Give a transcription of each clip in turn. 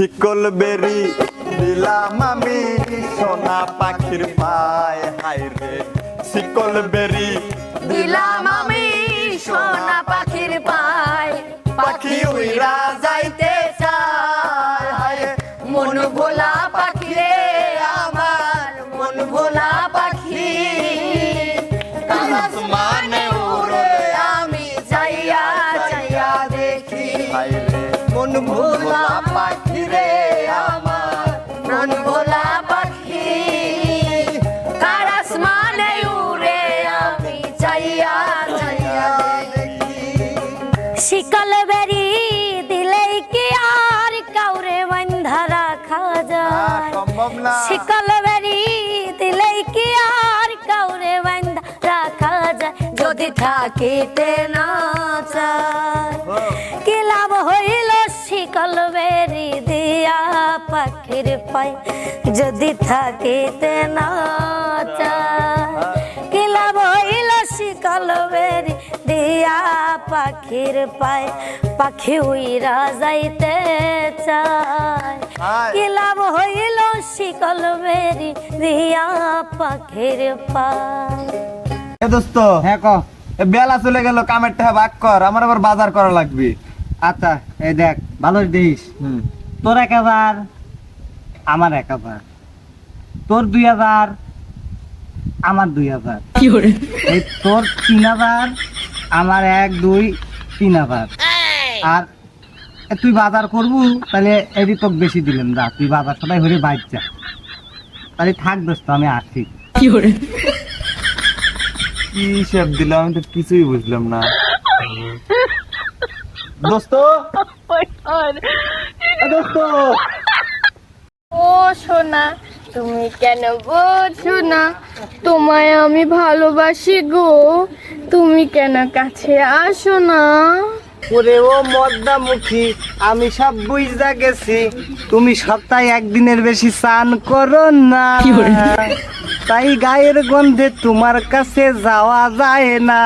শিকল বেরি। দিলাম আমি সোনা পাখির পায়। হাই রে শিকল বেরি। দিলাম আমি সোনা পাখির পায়। পাখি উইরা মন ভোলা পাখি রে আমার মন ভোলা পাখি। কার আসমানে উড়ে আমি চাইয়া চাইয়া দেখি। শিকল বেরি দিলেই কি আর কাউরে বন্ধা রাখা যায়? শিকল বেরি দিলেই কি আর কাউরে বন্ধা রাখা যায়? যদি থাকিতে না চায়। পাখির পাই যদি থাকিতে না চায়। কি লাভ হইল শিকল বেরি দিয়া পাখির পায়। পাখি উইরা যাইতে চায়। কি হইল শিকল বেরি দিয়া পাখির পায়। এ দোস্ত হ্যাঁ ক। বেলা চলে গেল কামের টাকা ভাগ কর আমার আবার বাজার করা লাগবে। আচ্ছা এই দেখ ভালো দিস। হুম। তোর এক হাজার আমার এক হাজার। তোর দুই হাজার আমার দুই হাজার। এই তোর তিন হাজার আমার এক দুই তিন হাজার। আর তুই বাজার করবু তাহলে এদি তোকে বেশি দিলাম যা তুই বাজার সবাই হরে বাইর যা। তাহলে থাক দোস্ত আমি আসি কি হিসাব দিল আমি তো কিছুই বুঝলাম না। দোস্ত! দোস্ত! ও সোনা তুমি কেন বোঝো না? তোমায় আমি ভালোবাসি গো। তুমি কেন কাছে আসো না? ওরে ও মদ্দামুখী আমি সব বুঝা গেছি। তুমি সপ্তাহে একদিনের বেশি স্নান করো না। তাই গায়ের গন্ধে তোমার কাছে যাওয়া যায় না!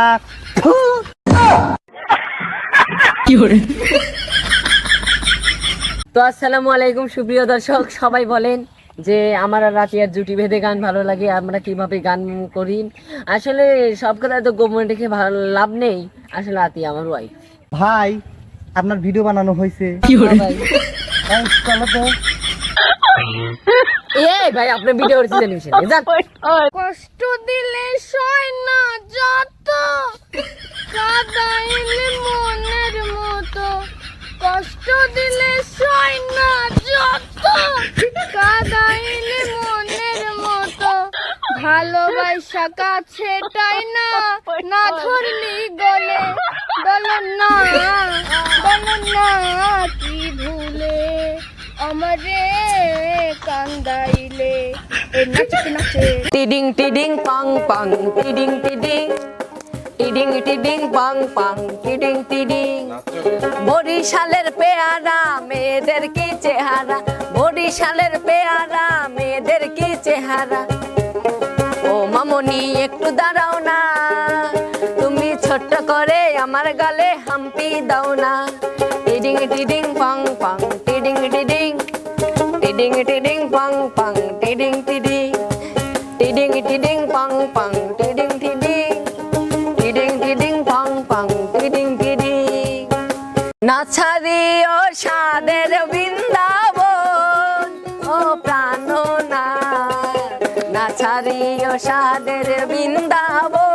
তো আসসালামু আলাইকুম সুপ্রিয় দর্শক সবাই বলেন যে আমার আর রাতিয়ার জুটি ভেদে গান ভালো লাগে আমরা কীভাবে গান করি? আসলে সব কথা তো গোপন রেখে ভালো লাভ নেই। আসলে রাতি আমার ওয়াইফ ভাই আপনার ভিডিও বানানো হয়েছে। এই, চলো তো। এই ভাই আপনি ভিডিও করতে টেলিভিশন কষ্ট দিলে সয় না যত কাদাইলে মনের মতো। কষ্ট দিলে সয় না যত। কাদাইলে মনের মতো, ভালোবাসা কাছে টাই না না ধরলি গলে বল না বল না, কি ভুলে আমারে কান্দাইলে। নাচে নাচে টিডিং টিডিং, পাং পাং। টিডিং টিডিং। টিডিং টিডিং পাং পাং টিডিং টিডিং। বরিশালের পেয়ারা, মেয়েদের কি চেহারা? বরিশালের পেয়ারা, মেয়েদের কি চেহারা? ও মামনি, একটু দাঁড়াও না। তুমি ছোট্ট করে আমার গালে হাম্পি দাও না। টিডিং টিডিং পাং পাং টিডিং টিডিং। টিডিং টিডিং পাং পাং টিডিং টিডিং। টিডিং টিডিং পাং পাং বাছা দিও সাদের বৃন্দাবন। ও প্রাণ না না ছাড়িও সাদের বৃন্দাবন।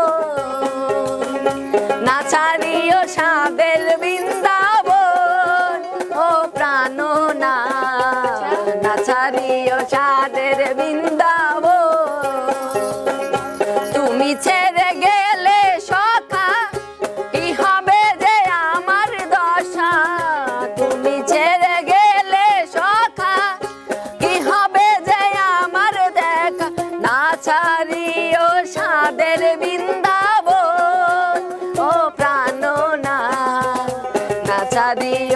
না ছাড়িও সাদের বৃন্দাবন। ও প্রাণ না না ও সাদের বৃন্দাবন। তুমি ছেড়ে গে Tadi.